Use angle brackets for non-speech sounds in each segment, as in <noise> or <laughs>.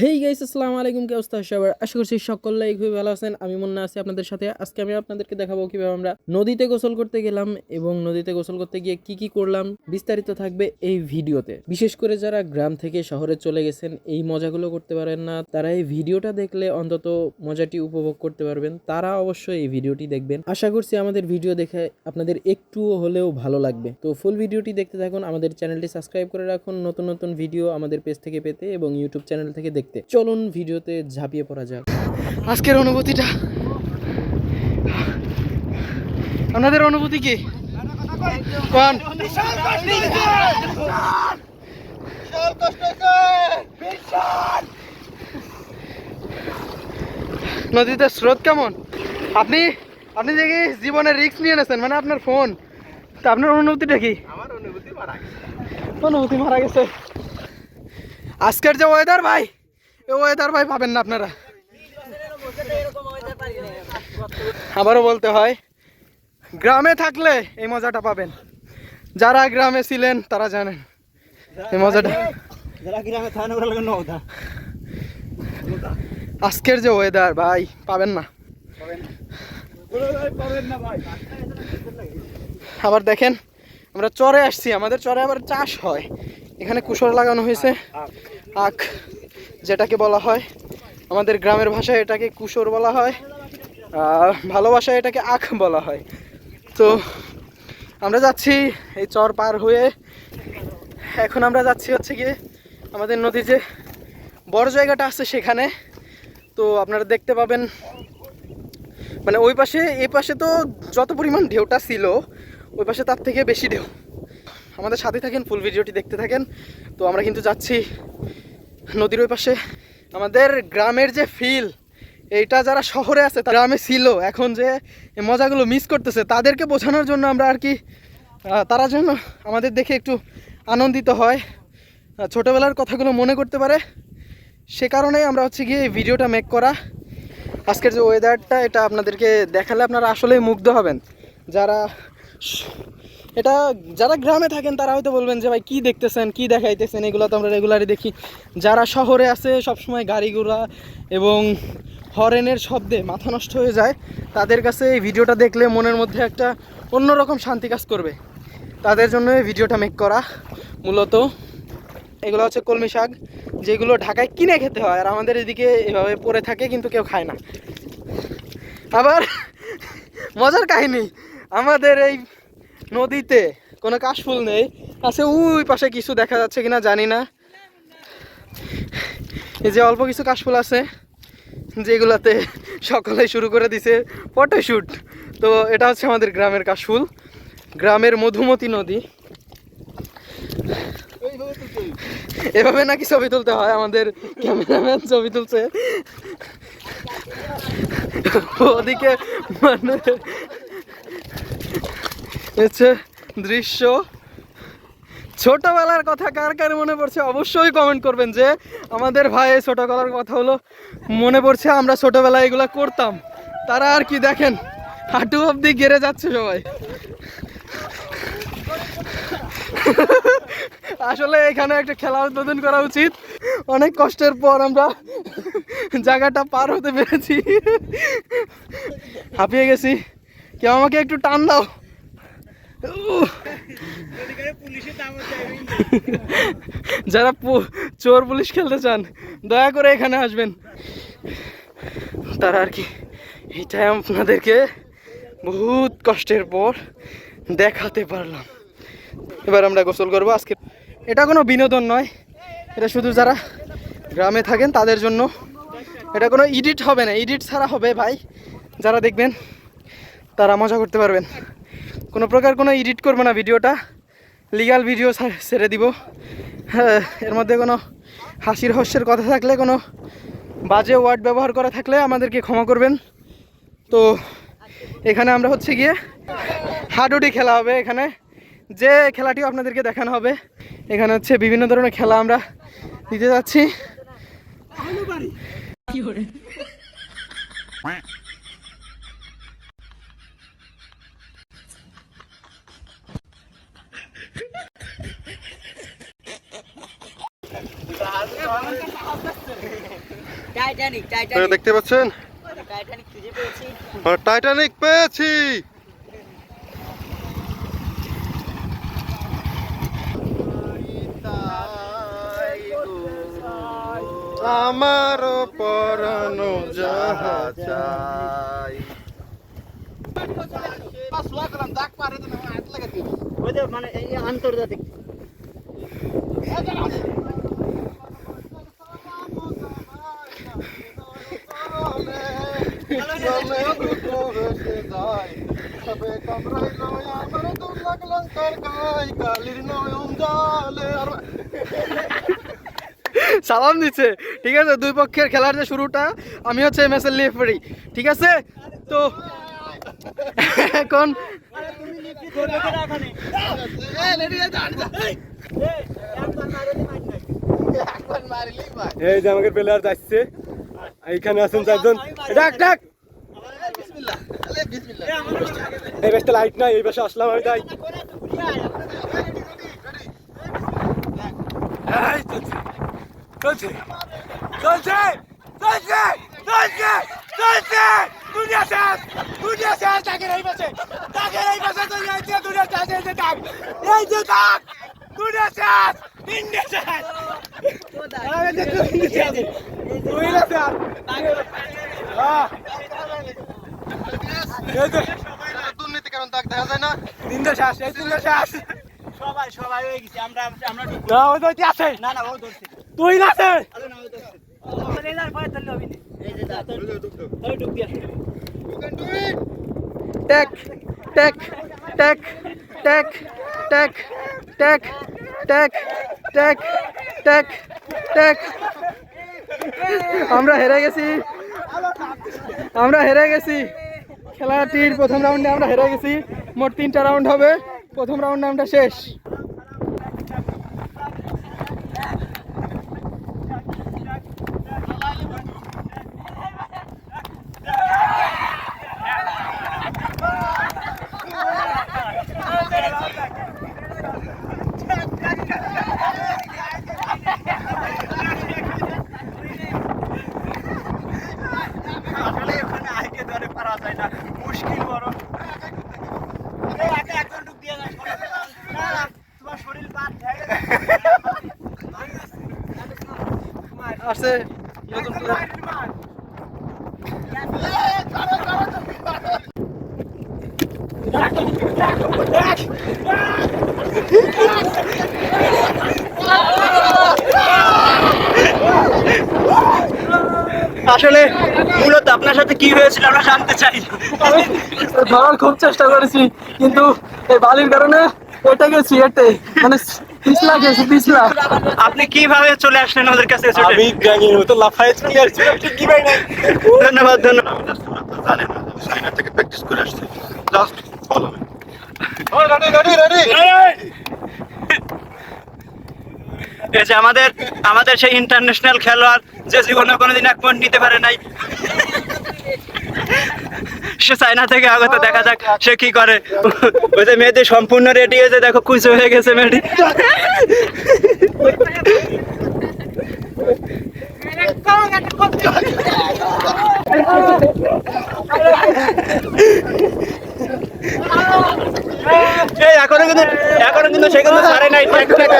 Hey guys আসসালামু আলাইকুম, কি অবস্থা সবার? আশা করছি সকলেই খুবই ভালো আছেন। আমি মুন্না আছি আপনাদের সাথে। আজকে আমি আপনাদেরকে দেখাবো কীভাবে আমরা নদীতে গোসল করতে গেলাম এবং নদীতে গোসল করতে গিয়ে কি কি করলাম বিস্তারিত থাকবে এই ভিডিওতে। বিশেষ করে যারা গ্রাম থেকে শহরে চলে গেছেন, এই মজাগুলো করতে পারেন না। তারা এই ভিডিওটা দেখলে অন্তত মজাটি উপভোগ করতে পারবেন। তারা অবশ্যই এই ভিডিওটি দেখবেন। আশা করছি আমাদের ভিডিও দেখে আপনাদের একটুও হলেও ভালো লাগবে। তো ফুল ভিডিওটি দেখতে থাকুন। আমাদের চ্যানেলটি সাবস্ক্রাইব করে রাখুন। নতুন নতুন ভিডিও আমাদের পেজ থেকে পেতে এবং ইউটিউব চ্যানেল থেকে চলুন ভিডিওতে ঝাঁপিয়ে পড়া যাক। আজকের অনুভূতিটা। আপনাদের অনুভূতি কি? নদীতে স্রোত কেমন? আপনি আপনি দেখি জীবনে রিস্ক নিয়ে নেছেন মানে আপনার ফোন তা আপনার অনুভূতিটা কি? আমার অনুভূতি মারা গেছে। অনুভূতি মারা গেছে। আজকের যে ওয়েদার ভাই ওয়েদার ভাই পাবেন না আপনারা। আবারও বলতে হয় গ্রামে থাকলে এই মজাটা পাবেন। যারা গ্রামে ছিলেন তারা জানেন। এই মজাটা। আজকের যে ওয়েদার ভাই পাবেন না। পাবেন না ভাই আবার দেখেন আমরা চরে আসছি আমাদের চরে আবার চাষ হয়। এখানে কুশর লাগানো হয়েছে। আখ। যেটাকে বলা হয়, আমাদের গ্রামের ভাষায় এটাকে কুশর বলা হয়, আর ভালোবাসায় এটাকে আখ বলা হয়। তো আমরা যাচ্ছি এই চর পার হয়ে। এখন আমরা যাচ্ছি হচ্ছে গিয়ে আমাদের নদীর যে বড় জায়গাটা আছে সেখানে। তো আপনারা দেখতে পাবেন মানে ওই পাশে, এই পাশে তো যত পরিমাণ ঢেউটা ছিল, ওই পাশে তার থেকে বেশি ঢেউ। আমাদের সাথে থাকেন ফুল ভিডিওটি দেখতে থাকেন। তো আমরা কিন্তু যাচ্ছি নদীর ওই পাশে। আমাদের গ্রামের যে ফিল এইটা যারা শহরে আছে, তারা গ্রামে ছিল। এখন যে মজাগুলো মিস করতেছে, তাদেরকে বোঝানোর জন্য আমরা আর কি তারা যেন আমাদের দেখে একটু আনন্দিত হয়। ছোটোবেলার কথাগুলো মনে করতে পারে। সে কারণেই আমরা হচ্ছে গিয়ে ভিডিওটা মেক করা। আজকের যে ওয়েদারটা এটা আপনাদেরকে দেখালে আপনারা আসলেই মুগ্ধ হবেন। যারা এটা যারা গ্রামে থাকেন, তারা হয়তো বলবেন যে, ভাই, কী দেখতেছেন, কী দেখাইতেছেন? এগুলো তো আমরা রেগুলারই দেখি। যারা শহরে আছে, সবসময় গাড়ি ঘোড়া এবং হরেনের শব্দে মাথা নষ্ট হয়ে যায়, তাদের কাছে এই ভিডিওটা দেখলে মনের মধ্যে একটা অন্যরকম শান্তি কাজ করবে। তাদের জন্য এই ভিডিওটা মেক করা মূলত এগুলো হচ্ছে কলমি শাক, যেগুলো ঢাকায় কিনে খেতে হয় আর আমাদের এদিকে এভাবে পড়ে থাকে, কিন্তু কেউ খায় না। আবার মজার কাহিনী, আমাদের এই নদীতে, কোনো কাশফুল নেই। আছে ওই পাশে কিছু দেখা যাচ্ছে কিনা জানি না। এই যে অল্প কিছু কাশফুল আছে, যেগুলাতে সকলে শুরু করে দিছে ফটোশ্যুট তো এটা হচ্ছে আমাদের গ্রামের কাশফুল গ্রামের মধুমতি নদী। এভাবে নাকি ছবি তুলতে হয় আমাদের ক্যামেরাম্যান ছবি তুলছে। ওদিকে মানে হচ্ছে দৃশ্য। ছোটবেলার কথা কার কার মনে পড়ছে অবশ্যই কমেন্ট করবেন যে আমাদের ভাই ছোটবেলার কথা হলো মনে পড়ছে আমরা ছোটবেলায় এগুলো করতাম। তারা আর কি দেখেন, হাঁটু অবধি গেড়ে যাচ্ছে সবাই। আসলে এখানে একটা খেলা উদ্বোধন করা উচিত। অনেক কষ্টের পর আমরা জায়গাটা পার হতে পেরেছি। হাঁপিয়ে গেছি। কেউ আমাকে একটু টান দাও। যারা চোর পুলিশ খেলতে চান, দয়া করে এখানে আসবেন। তারা আর কি, এটাই আপনাদেরকে বহুত কষ্টের পর দেখাতে পারলাম। এবার আমরা গোসল করব আজকে। এটা কোনো বিনোদন নয়, এটা শুধু যারা গ্রামে থাকেন তাদের জন্য। এটা কোনো এডিট হবে না এডিট ছাড়া হবে ভাই। যারা দেখবেন, তারা মজা করতে পারবেন। কোনো প্রকার কোনো এডিট করব না ভিডিওটা। লিগাল ভিডিও ছেড়ে দিব। হ্যাঁ, এর মধ্যে কোনো হাসির হস্যের কথা থাকলে কোনো বাজে ওয়ার্ড ব্যবহার করা থাকলে আমাদেরকে ক্ষমা করবেন। তো এখানে আমরা হচ্ছে গিয়ে হাডুডি খেলা হবে এখানে। যে খেলাটিও আপনাদেরকে দেখানো হবে এখানে হচ্ছে বিভিন্ন ধরনের খেলা আমরা দিতে যাচ্ছি। টাইটানিক <laughs> দেখতে পাচ্ছেন? টাইটানিক হ্যাঁ, পেয়েছি। আমার পরানো যাহা চাই। মানে আন্তর্জাতিক। সালাম দিচ্ছে। ঠিক আছে, দুই পক্ষের খেলার যে শুরুটা, আমি হচ্ছে এম এস এল রেফারি ঠিক আছে? তো এখন এই যে আমাকে প্লেয়ার যাচ্ছে। এইখানে আছেন চারজন। ডাক ডাক। এই বেশটা লাইট নাই এই পাশে আসলাম আমি তাই। চলছে, চলছে। চলছে। চলছে। চলছে। দুনিয়া শেষ। দুনিয়া শেষ। তাকে এই পাশে। তাকে এই পাশে তো যাচ্ছে দুনিয়া শেষ এই যে তাক এই যে তাক দুনিয়া শেষ। ইন্ডিয়া শেষ। দুর্নীতি কারণ তাক দেখা যায় না তিনটা শেষ এই তিনটা শেষ সবাই সবাই হয়ে গেছে আমরা আমরা। না ওই তো কি আছে না না ও ধরছে তুই না আছে না ও দাঁত তাই ঢুক দিয়া টেক টেক টেক টেক টেক টেক টেক টেক টেক টেক আমরা হেরে গেছি। আমরা হেরে গেছি। খেলাটির প্রথম রাউন্ডে আমরা হেরে গেছি। মোট তিনটা রাউন্ড হবে। প্রথম রাউন্ডে আমরা শেষ আসলে ওখানে আইকে ধরে পারা যায় না মুশকিল বড় আরে আগে একজন ঢুক দিয়া না না না তোমার শরীর বাদ হয়ে আসছে নতুন player। আসলে মূলত আপনার সাথে কি হয়েছিল আমরা জানতে চাই। ধরার খুব চেষ্টা করেছি, কিন্তু এই বালির কারণে এটা গেছি এতে মানে পিছলা গেছি পিছলা আপনি কীভাবে চলে আসলেন ওদের কাছে আমি গ্যাংয়ের মতো লাফাই চলে আসছি কি ভাই নাই ধন্যবাদ ধন্যবাদ। জানেন চায়না থেকে প্র্যাকটিস করে আসছে। জাস্ট ফলো এই যে আমাদের আমাদের সেই ইন্টারন্যাশনাল খেলোয়াড় যে জীবনে কোনোদিন এক পয়েন্ট নিতে পারে নাই সে চায়না থেকে আগত, দেখা যাক সে কি করে। ওই যে মেয়েটি সম্পূর্ণ রেডি হয়েছে, দেখো খুশি হয়ে গেছে মেয়েটি। এই এখনও কিন্তু এখনও কিন্তু সে কিন্তু ছাড়ে নাই ট্যাক ট্যাক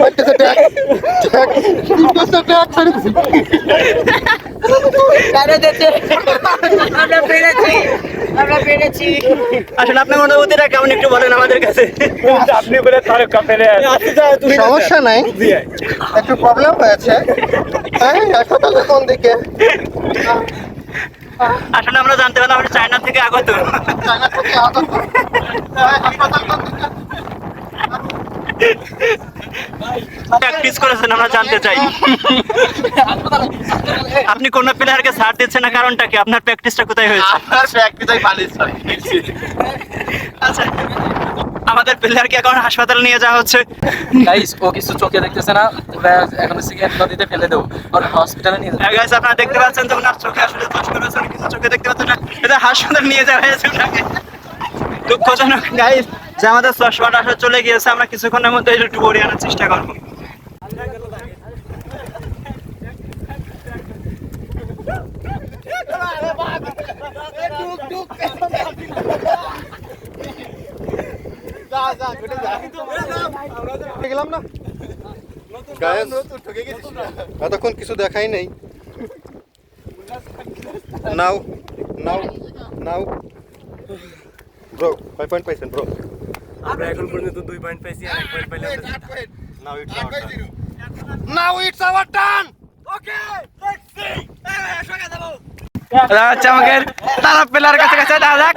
করতেছে। আমরা পেরেছি আমরা পেরেছি। আসলে আপনার অনুভূতিটা কেমন একটু বলেন আমাদের কাছে। আপনি বলে কাপেলে সমস্যা নাই। একটু প্রবলেম হয়েছে। হ্যাঁ কোন দিকে? আসলে আমরা জানতে পারলাম আমরা চায়না থেকে আগত। চায়না থেকে আগত। <laughs> হ্যাঁ, হাসপাতাল <laughs> করেছেন আমরা জানতে চাই। আপনি কোন প্লেয়ারকে ছাড় দিচ্ছেন না কারণটা কি? আপনার প্র্যাকটিসটা কোথায় হয়েছে? আপনার প্র্যাকটিসই পালিশ আচ্ছা আমাদের প্লেয়ারকে এখন হাসপাতালে নিয়ে যাওয়া হচ্ছে। গাইস ও কিছু চোখে দেখতেছে না। এখন সিগারেট নদীতে ফেলে দেবো ওর হসপিটালে নিয়ে যাব। গাইস আপনারা দেখতে পাচ্ছেন ওনার চোখে আসলে দোষ করেছে কিছু চোখে দেখতে পাচ্ছেন না। এটা হাসপাতালে নিয়ে যাওয়া হয়েছে ওনাকে। দুঃখজনক। গাইস যে আমাদের চশমাটা আসলে চলে গিয়েছে আমরা কিছুক্ষণের মধ্যে একটু বড়িয়ে আনার চেষ্টা করব। গেলাম না এতক্ষণ কিছু দেখাই নেই। Now now now bro five point পাইছেন ব্রো আমরা এখন পর্যন্ত দুই পয়েন্ট পাইছি আর এক পয়েন্ট পাইলাম now it it's our turn okay let's see এটা হচ্ছে আমাদের তারা প্লেয়ার কাছে কাছে দেখা। যাক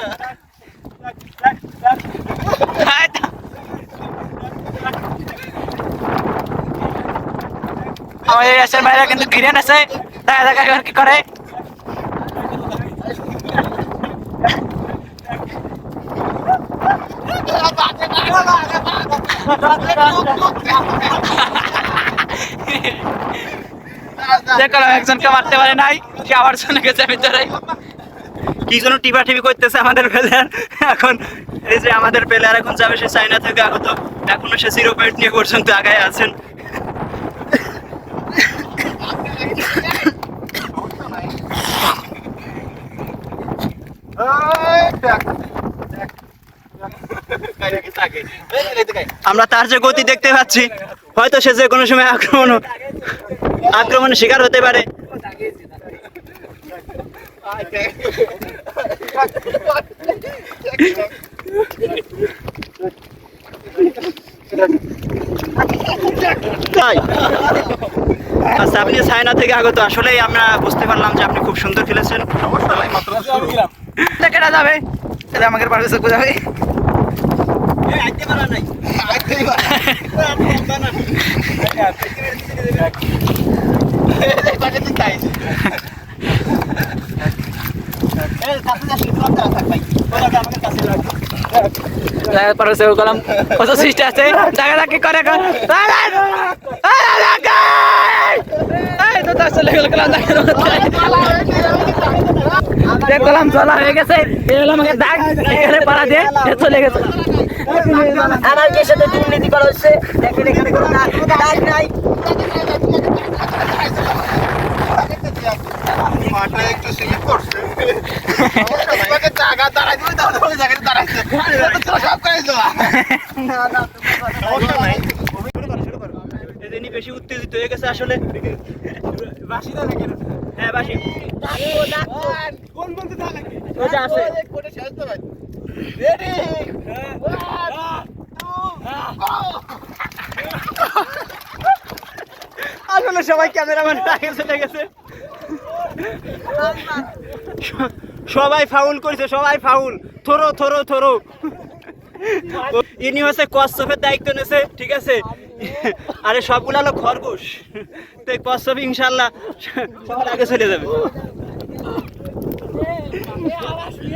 আমাদের দেশের বাইরে কিন্তু গ্রিন আছে দেখা যাক এখন কি করে। <laughs> <laughs> দেখো একজনকে মারতে পারে নাই সে আবার চলে গেছে ভিতরে কি যেন টিপা টিপি করতেছে আমাদের প্লেয়ার এখন এই যে আমাদের প্লেয়ার এখন যাবে সে চাইনা থেকে আগত। এখনও সে জিরো পয়েন্ট নিয়ে পর্যন্ত আগায় আছেন। আমরা তার যে গতি দেখতে পাচ্ছি। হয়তো সে যে কোনো সময় আক্রমণ আক্রমণের শিকার হতে পারে। তাই। আচ্ছা আপনি চায়না থেকে আগত। আসলেই আমরা বুঝতে পারলাম যে আপনি খুব সুন্দর খেলেছেন। কেটা যাবে এটা আমাকে পারবে চোখ যাবে পরে সে কলাম কত সৃষ্টি আছে দেখা কি করে চলে গেল কলাম দেখা দেখলাম চলা হয়ে গেছে। আমাকে দাগ এখানে পাড়া দিয়ে চলে গেছে। আমার কে সাথে দুর্নীতি করা হচ্ছে। দেখেন এখানে কোনো দাগ দাগ নাই। মাঠে একটু স্লিপ করছে। সমস্যা নাই। এদিনই বেশি উত্তেজিত হয়ে গেছে আসলে। হ্যাঁ বাসি। আছে। আসলে সবাই ক্যামেরাম্যান আগে চলে গেছে। সবাই ফাউল করেছে সবাই ফাউল থরো থরো থরো। ইনি হচ্ছে কচ্ছপের দায়িত্ব নিয়েছে ঠিক আছে? আরে সবগুলো হলো খরগোশ। তো এই কচ্ছপ ইনশাল্লাহ সবার আগে চলে যাবে দেখেন হাড্ডাহাড্ডি লড়াই চলতেছে আসলে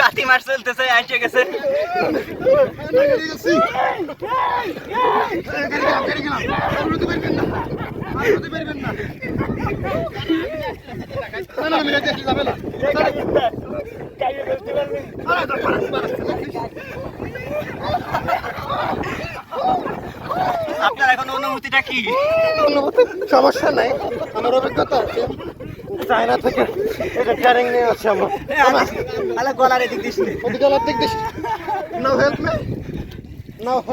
কাতি মাস চলতেছে আইডিয়া গেছে। আপনার এখন অনুমতিটা কি? অনুভূতি সমস্যা নাই। আমার অভিজ্ঞতা আছে। চায়না থেকে এটা ট্রেনিং নিয়ে আমার। আলা গলার এদিক দিস। ওদিকে দিক দিস। নো হেল্প মে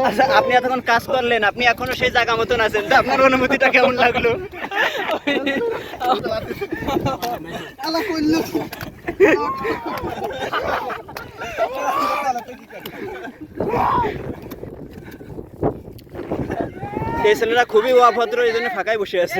আচ্ছা আপনি এতক্ষণ কাজ করলেন আপনি এখনও সেই জায়গা মতন আছেন তা আপনার অনুমতিটা কেমন লাগল? এই ছেলেরা খুবই অভদ্র এই জন্য ফাঁকায় বসে আছে।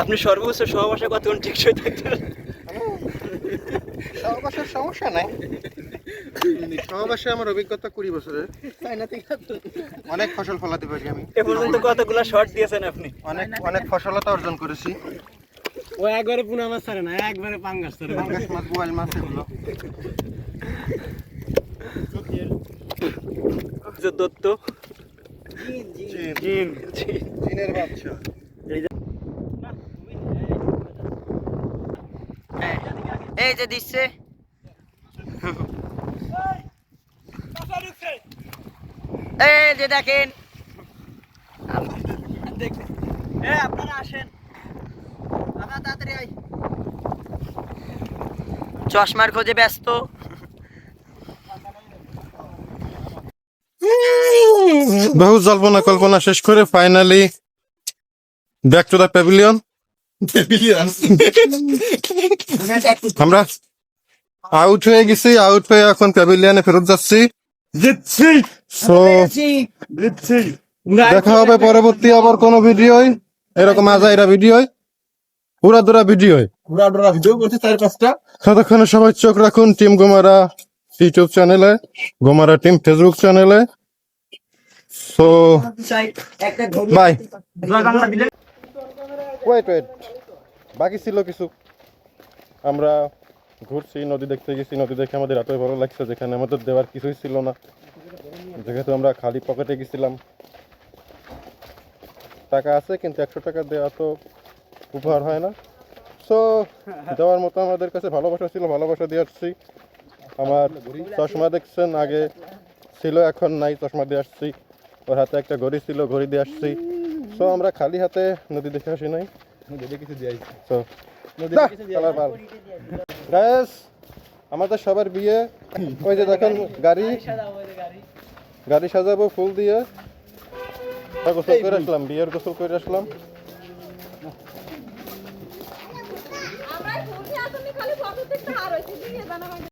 আপনি সর্বোচ্চ সহবাসে কতক্ষণ টেকসই থাকতে পারেন? সহবাসের সমস্যা নাই। সহবাসে আমার অভিজ্ঞতা কুড়ি বছরের অনেক ফসল ফলাতে পারি আমি। এ পর্যন্ত কতগুলা শর্ট দিয়েছেন আপনি? অনেক অনেক ফসলতা অর্জন করেছি। ও একবারে পুনা মাছ ছাড়ে না একবারে পাঙ্গাস ছাড়ে পাঙ্গাস মাছ বোয়াল মাছ এগুলো। দত্ত। জিন জিনের বাচ্চা এই যে দিচ্ছে। এই যে দেখেন। আপনারা আসেন। চশমার খোঁজে ব্যস্ত। বহু জল্পনা কল্পনা শেষ করে finally back to the pavilion আমরা আউট হয়ে গেছি আউট হয়ে এখন প্যাভিলিয়নে ফেরত যাচ্ছি। দেখা হবে পরবর্তী আবার কোনো ভিডিও এরকম আজাইরা ভিডিও পুরা দুরা ভিডিও ততক্ষণে সবাই চোখ রাখুন টিম গোমারা। ইউটিউব চ্যানেলে, গোমারা টিম ফেসবুক চ্যানেলে। সো বাই ওয়েট ওয়েট বাকি ছিল কিছু। আমরা ঘুরছি, নদী দেখতে গেছি। নদী দেখে আমাদের এতই ভালো লাগছে যেখানে আমাদের দেওয়ার কিছুই ছিল না। যেহেতু আমরা খালি পকেটে গেছিলাম। টাকা আছে, কিন্তু একশো টাকা দেওয়া তো উপহার হয় না। সো দেওয়ার মতো আমাদের কাছে ভালোবাসা ছিল, ভালোবাসা দিয়ে আসছি। আমার চশমা দেখছেন আগে ছিল এখন নাই চশমা দিয়ে আসছি। ওর হাতে একটা ঘড়ি ছিল ঘড়ি দিয়ে আসছি। সো আমরা খালি হাতে নদী দেখে আসি নাই। আমাদের সবার বিয়ে ওই যে দেখেন গাড়ি। গাড়ি সাজাবো ফুল দিয়ে। গোসল করে আসলাম বিয়ের গোসল করে আসলাম।